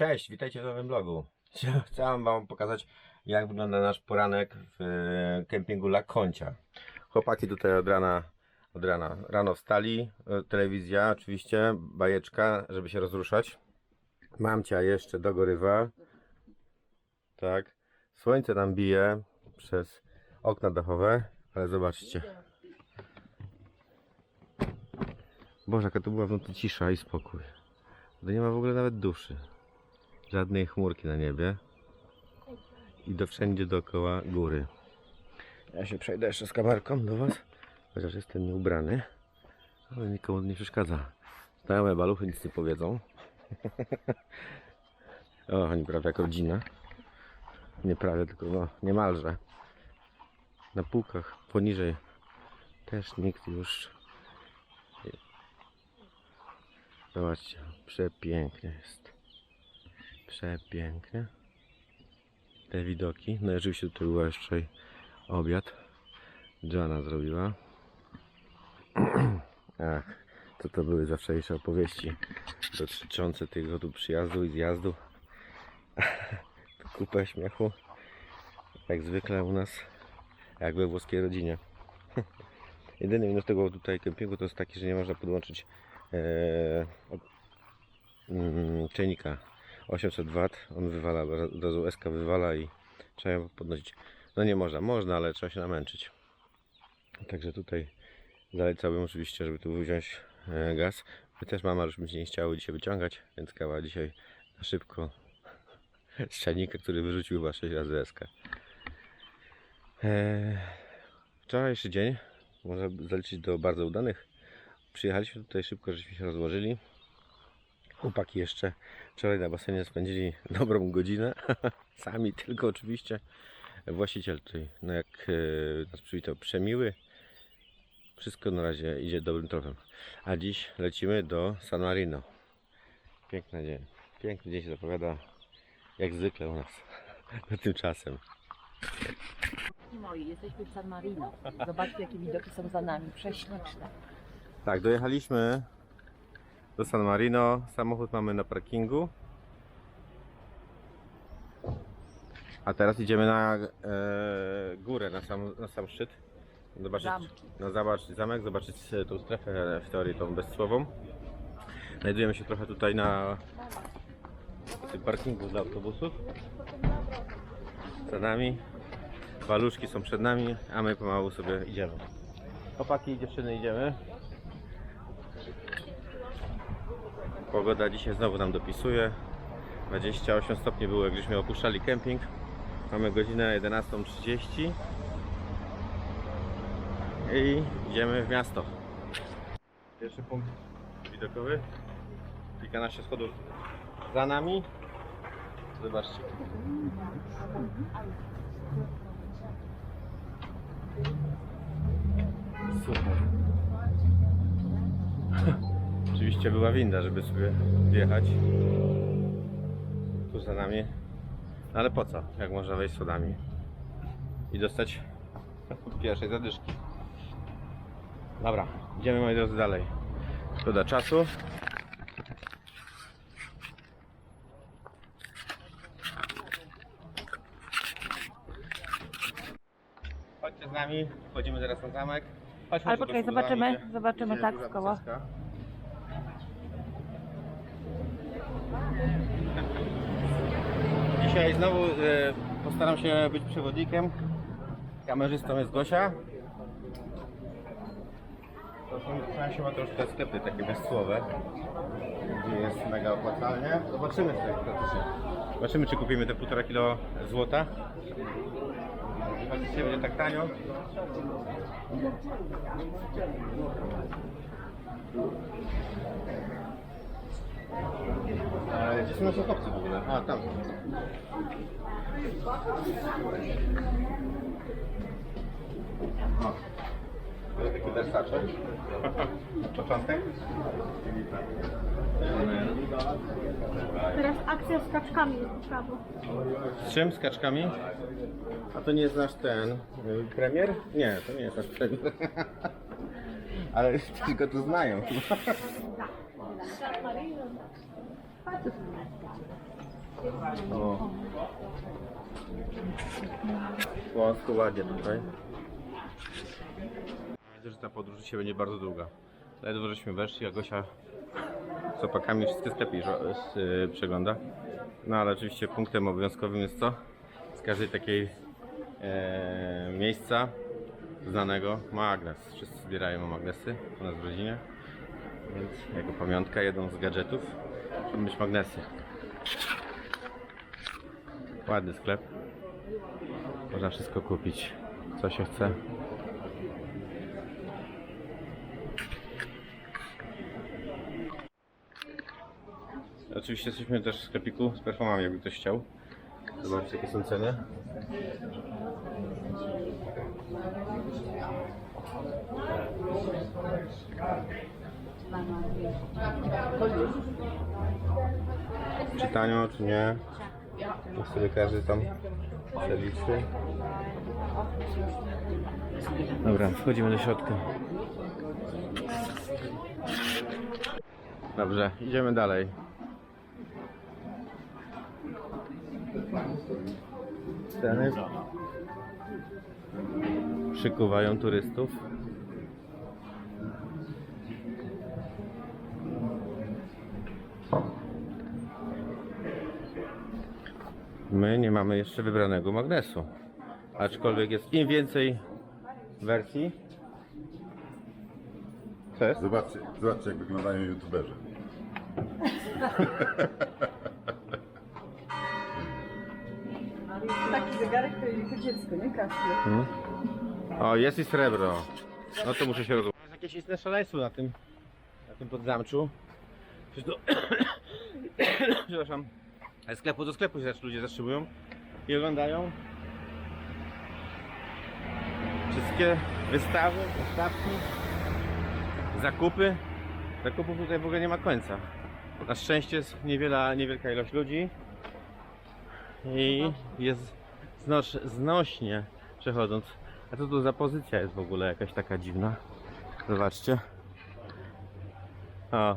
Cześć, witajcie w nowym vlogu. Chciałem wam pokazać jak wygląda nasz poranek w e, kempingu La Koncia. Chłopaki tutaj od rana, od rana, rano wstali, e, telewizja oczywiście, bajeczka, żeby się rozruszać. Mamcia jeszcze dogorywa. Tak. Słońce nam bije przez okna dachowe, ale zobaczcie. Boże, jaka to była w nocy cisza i spokój. To nie ma w ogóle nawet duszy. Żadnej chmurki na niebie. I do wszędzie dookoła góry. Ja się przejdę jeszcze z kamerką do Was. Chociaż jestem nieubrany. Ale nikomu nie przeszkadza. Znajome baluchy nic nie powiedzą. o, oni prawie jak rodzina. Nie prawie, tylko no, niemalże. Na półkach poniżej też nikt już Zobaczcie, przepięknie jest. Przepięknie. Te widoki. No i oczywiście tutaj była jeszcze obiad. Joanna zrobiła. Ach, to to były zawsze opowieści dotyczące tego tu przyjazdu i zjazdu. Kupę śmiechu. Jak zwykle u nas, jak we włoskiej rodzinie. Jedyny minus tego tutaj kempingu to jest taki, że nie można podłączyć e, mm, 800 W. On wywala, od razu SK wywala i trzeba ją podnosić. No nie można, można, ale trzeba się namęczyć. Także tutaj zalecałbym oczywiście, żeby tu wziąć e, gaz. My też mama, żeśmy się nie chciały dzisiaj wyciągać, więc kawa dzisiaj na szybko z który wyrzucił chyba 6 razy SK. E, wczorajszy dzień można zaliczyć do bardzo udanych. Przyjechaliśmy tutaj szybko, żeśmy się rozłożyli. Chłopaki jeszcze wczoraj na basenie spędzili dobrą godzinę. Sami tylko oczywiście. Właściciel tutaj, no jak e, nas przywitał, przemiły. Wszystko na razie idzie dobrym tropem. A dziś lecimy do San Marino. Piękny dzień. Piękny dzień się zapowiada. Jak zwykle u nas. Tymczasem. Moi, jesteśmy w San Marino. Zobaczcie, jakie widoki są za nami. Prześliczne. Tak, dojechaliśmy do San Marino. Samochód mamy na parkingu. A teraz idziemy na e, górę, na sam, na sam szczyt. Zobaczyć, Zamki. no, zobaczyć zamek, zobaczyć tą strefę w teorii tą bezsłową. Znajdujemy się trochę tutaj na tym parkingu dla autobusów. Za nami. Waluszki są przed nami, a my pomału sobie idziemy. Chłopaki i dziewczyny idziemy. Pogoda dzisiaj znowu nam dopisuje. 28 stopni było, jak żeśmy opuszczali kemping. Mamy godzinę 11.30 i idziemy w miasto. Pierwszy punkt widokowy. Kilkanaście schodów za nami. Zobaczcie. Super. Oczywiście była winda, żeby sobie wjechać. Tu za nami. No Ale po co? Jak można wejść schodami i dostać pierwszej zadyszki. Dobra, idziemy moi drodzy dalej. Szkoda czasu. Chodźcie z nami, wchodzimy teraz na zamek. Chodź, Ale poczekaj, zobaczymy, zobaczymy tak z koła. Dzisiaj znowu e, postaram się być przewodnikiem. Kamerzystą jest Gosia. To są się ma troszkę sklepy takie bezsłowe, gdzie jest mega opłacalnie. Zobaczymy. Zobaczymy czy kupimy te 1,5 kilo złota. Oczywiście będzie tak tanio. Ale gdzie są nasze chłopcy w ogóle? A, tam są. To jest taki Versace. Początek. Teraz akcja z kaczkami jest po prawo. Z czym? Z kaczkami? A to nie jest nasz ten y, premier? Nie, to nie jest nasz premier. Ale tylko tu znają. O. Wąsko ładnie tutaj. Myślę, że ta podróż dzisiaj będzie bardzo długa. Ledwo żeśmy weszli, a Gosia z opakami wszystkie sklepy y, przegląda. No ale oczywiście punktem obowiązkowym jest co? Z każdej takiej e, miejsca znanego magnes. Wszyscy zbierają magnesy u nas w rodzinie. Więc jako pamiątka jeden z gadżetów muszą być magnesy. Ładny sklep. Można wszystko kupić, co się chce. Oczywiście jesteśmy też w sklepiku z perfumami, jakby ktoś chciał. Zobaczcie jakie są ceny. Czy tanio, czy nie? Niech sobie każdy tam przeliczy. Dobra, wchodzimy do środka. Dobrze, idziemy dalej. Ceny przykuwają turystów. My nie mamy jeszcze wybranego magnesu. Aczkolwiek jest im więcej wersji. Co jest? Zobaczcie, zobaczcie jak wyglądają youtuberzy. zegarek, który jako dziecko, nie Kasiu? O, jest i srebro. No to muszę się rozumieć. Jest jakieś istne szaleństwo na tym, na tym podzamczu. Przecież to... Przepraszam. Ale sklepu do sklepu się zaczynają- ludzie zatrzymują i oglądają wszystkie wystawy, stawki, zakupy. Zakupów tutaj w ogóle nie ma końca. Na szczęście jest niewiela, niewielka ilość ludzi i jest znośnie przechodząc. A co to za pozycja jest w ogóle jakaś taka dziwna? Zobaczcie. O.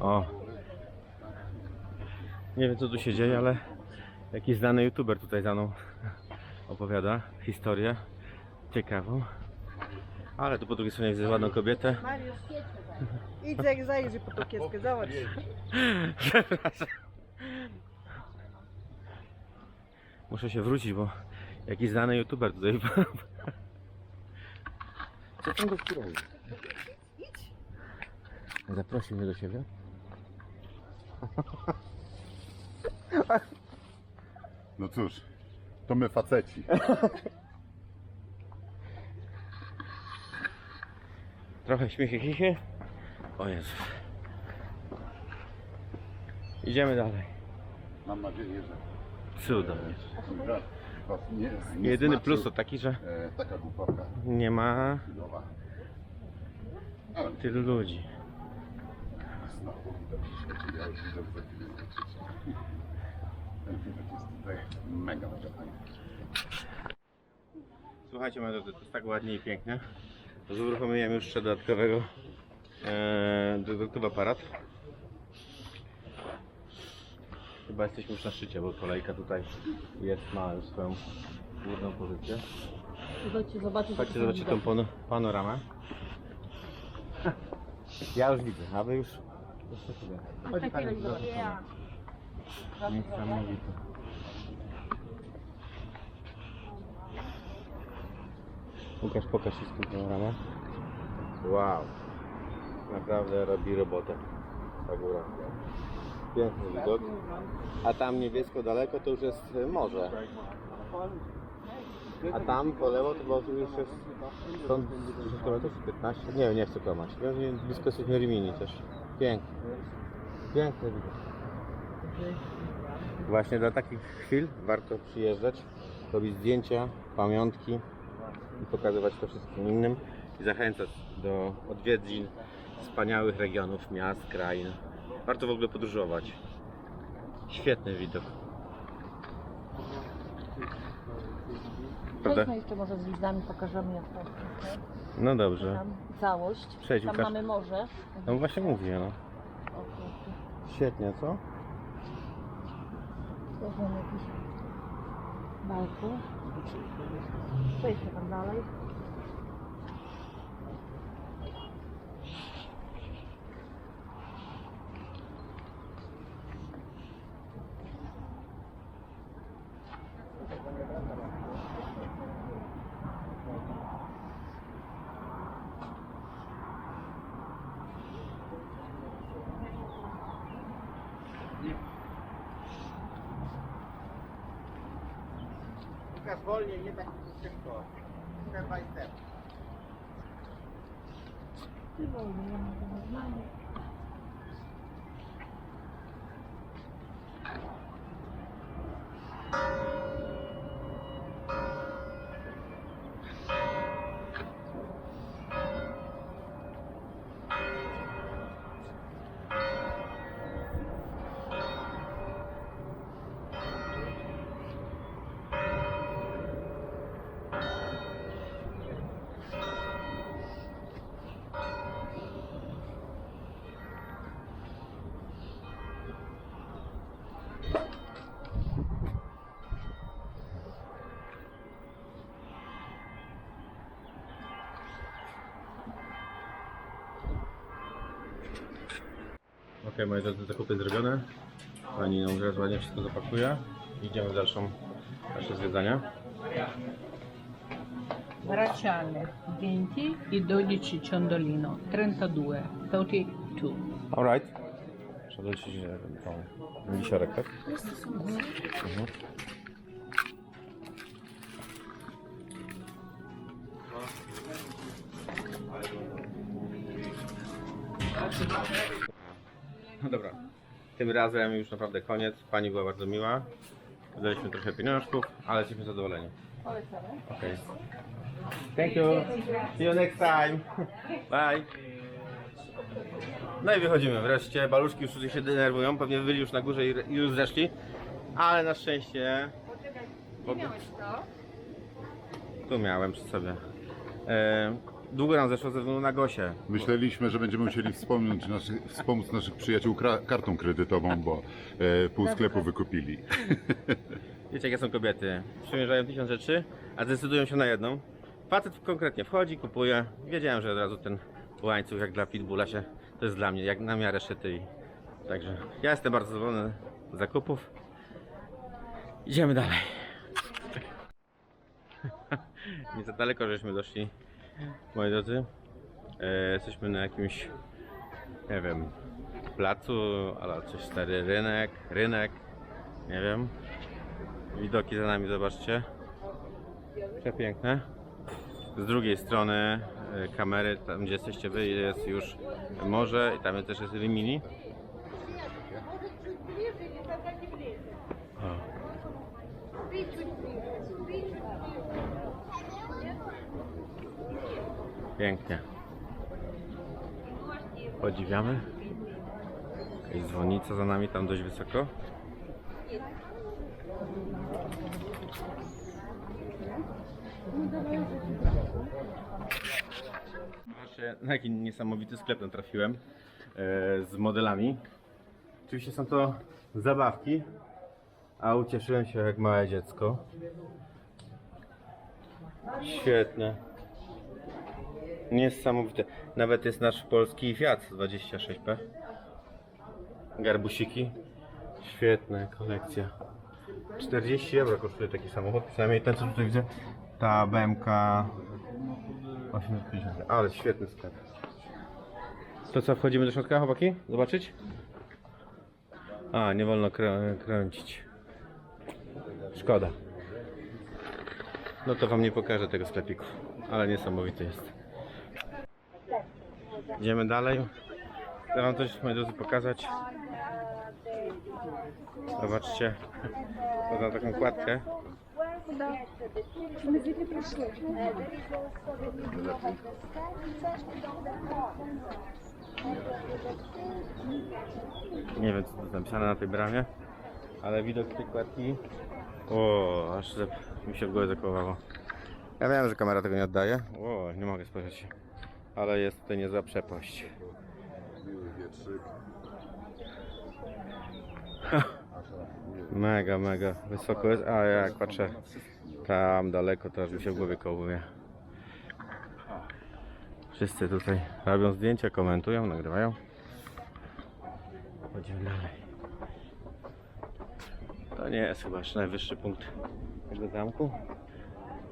O. Nie wiem co tu się dzieje, ale jakiś znany youtuber tutaj za mną opowiada historię ciekawą. Ale tu po drugiej stronie widzę ładną kobietę. Idź jak zajrzyj po tą kieskę, zobacz. Przepraszam. Muszę się wrócić, bo jakiś znany youtuber tutaj. Co tam gościu robi? Zaprosił mnie do siebie. No cóż, to my faceci. Trochę śmiechy, chichy. O Jezu. Idziemy dalej. Mam nadzieję, że Cudownie. was nie, nie Jedyny smaczył, plus to taki, że E, taka głupawka nie ma chwilowa. Ale tylu ludzi. znowu widać, że ja już widzę za chwilę zobaczycie. Ten widok jest tutaj mega mega fajny. Słuchajcie, moi drodzy, to jest tak ładnie i pięknie, że uruchomiłem już jeszcze dodatkowego dodatkowy aparat. Chyba jesteśmy już na szczycie, bo kolejka tutaj jest, ma już swoją główną pozycję. Zobaczcie, zobaczcie. Chodźcie, zobaczcie tą pan panoramę. Ja już widzę, a wy już... Jeszcze sobie. Chodź, Pani, zobacz. Niesamowite. Łukasz, pokaż wszystkim panoramę. Wow. Naprawdę robi robotę. Ta góra. Piękny widok. A tam niebiesko daleko to już jest e, morze. A tam po lewo to tu już jest stąd 10 km, 15? Nie, nie chcę kłamać. Wiem, blisko jesteśmy Rimini też. Piękny. Piękny widok. Właśnie dla takich chwil warto przyjeżdżać, robić zdjęcia, pamiątki i pokazywać to wszystkim innym i zachęcać do odwiedzin wspaniałych regionów, miast, krain. Warto w ogóle podróżować. Świetny widok. naprawdę? Przejdźmy jeszcze może z widzami, pokażemy jak to jest. No dobrze. Tam całość. Przejdź, Tam Łukasz. mamy morze. No właśnie mówię, no. O, kurczę. Świetnie, co? Też mam jakiś balkon. Przejdźmy tam dalej. Łukasz, wolniej, nie tak szybko. Step by step. Ok, moje drodzy, zakupy zrobione. Pani nam teraz ładnie wszystko zapakuje. Idziemy w dalszą, dalsze zwiedzania. Bracciale 20 e 12 ciondolino 32 32 Alright. Trzeba dolecieć e, tą wisiorek, tak? Mhm. Tym razem już naprawdę koniec. Pani była bardzo miła. Wydaliśmy trochę pieniążków, ale jesteśmy zadowoleni. Polecamy. Okay. Thank you. See you next time. Bye. No i wychodzimy wreszcie. Baluszki już tutaj się denerwują. Pewnie byli już na górze i już zeszli. Ale na szczęście. Bo... Tu miałem przy sobie. E, długo nam zeszło ze względu na Gosię. Myśleliśmy, że będziemy musieli wspomnieć naszych, wspomóc naszych przyjaciół kra- kartą kredytową, bo e, pół sklepu wykupili. Wiecie jakie są kobiety? Przymierzają tysiąc rzeczy, a decydują się na jedną. Facet konkretnie wchodzi, kupuje. Wiedziałem, że od razu ten łańcuch jak dla pitbulla się, to jest dla mnie, jak na miarę szyty. I... Także ja jestem bardzo zadowolony z zakupów. Idziemy dalej. Nie za daleko żeśmy doszli, moi drodzy. E, jesteśmy na jakimś, nie wiem, placu, ale coś stary rynek, rynek, nie wiem. Widoki za nami, zobaczcie. Przepiękne. Z drugiej strony e, kamery, tam gdzie jesteście wy, jest już morze i tam też jest Rimini. Pięknie. Podziwiamy. Jest dzwonica za nami, tam dość wysoko. Zobaczcie, na jaki niesamowity sklep natrafiłem e, z modelami. Oczywiście są to zabawki, a ucieszyłem się jak małe dziecko. Świetne. Niesamowite. Nawet jest nasz polski Fiat 26P. Garbusiki. Świetna kolekcja. 40 euro kosztuje taki samochód, przynajmniej ten co tutaj widzę. Ta BMK 850. Ale świetny sklep. To co, wchodzimy do środka, chłopaki? Zobaczyć? A, nie wolno krę kręcić. Szkoda. No to wam nie pokażę tego sklepiku, ale niesamowity jest. Idziemy dalej. Chcę wam coś, moi drodzy, pokazać. Zobaczcie. Podam taką kładkę. Nie wiem co to jest napisane na tej bramie, ale widok tej kładki. O, aż mi się w głowie zakołało. Ja wiem, że kamera tego nie oddaje. O, nie mogę spojrzeć. Ale jest tutaj niezła przepaść. Miły wietrzyk. Mega, mega wysoko jest. A jak patrzę tam daleko, to aż mi się w głowie kołuje. Wszyscy tutaj robią zdjęcia, komentują, nagrywają. Chodzimy dalej. To nie jest chyba najwyższy punkt tego zamku.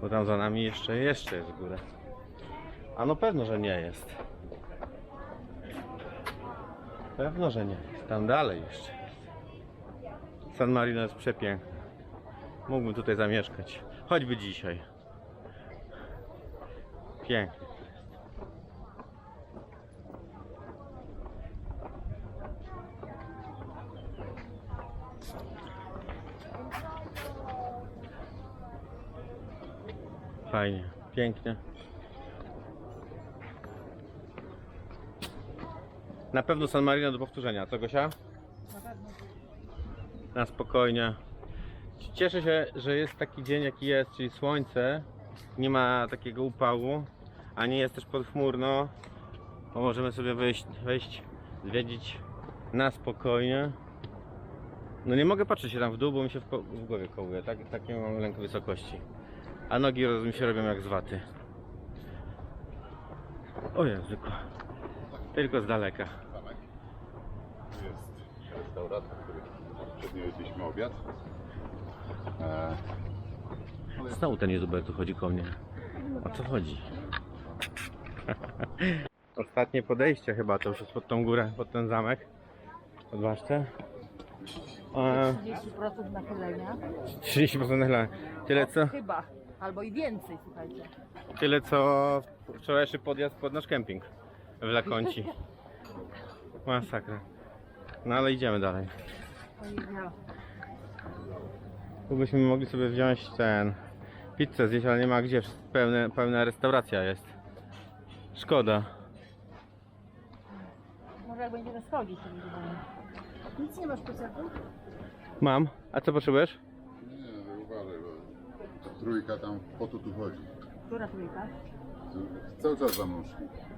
Bo tam za nami jeszcze, jeszcze jest góra. A no pewno, że nie jest. Pewno, że nie jest. Tam dalej jeszcze. San Marino jest przepiękny. Mógłbym tutaj zamieszkać. Choćby dzisiaj. Pięknie. Fajnie, pięknie. Na pewno San Marino do powtórzenia, co Gosia? Na spokojnie. Cieszę się, że jest taki dzień jaki jest, czyli słońce. Nie ma takiego upału, a nie jest też podchmurno. Bo możemy sobie wejść, wejść, zwiedzić na spokojnie. No nie mogę patrzeć się tam w dół, bo mi się w, w głowie kołuje. Tak, taki mam lęk wysokości. A nogi mi się robią jak z waty. O języku. Tylko z daleka. Zamek. Tu jest restauracja, w której poprzednio jedliśmy obiad. E, ale Znowu ten youtuber tu chodzi ko mnie. O co chodzi? Ostatnie podejście chyba to już jest pod tą górę, pod ten zamek. Pod basztę. E, 30% nachylenia. 30% nachylenia. Tyle co, Chyba. Albo i więcej, słuchajcie. tyle co wczorajszy podjazd pod nasz kemping w Lakonci. Masakra. No ale idziemy dalej. Tu byśmy mogli sobie wziąć ten pizzę zjeść, ale nie ma gdzie. Pełne, pełna restauracja jest. Szkoda. Może jak będziemy schodzić, to będzie fajnie. Nic nie masz pocepu? Mam. A co potrzebujesz? nie, uważaj, bo trójka tam po to tu chodzi. Która trójka? Tu Cały czas za szli.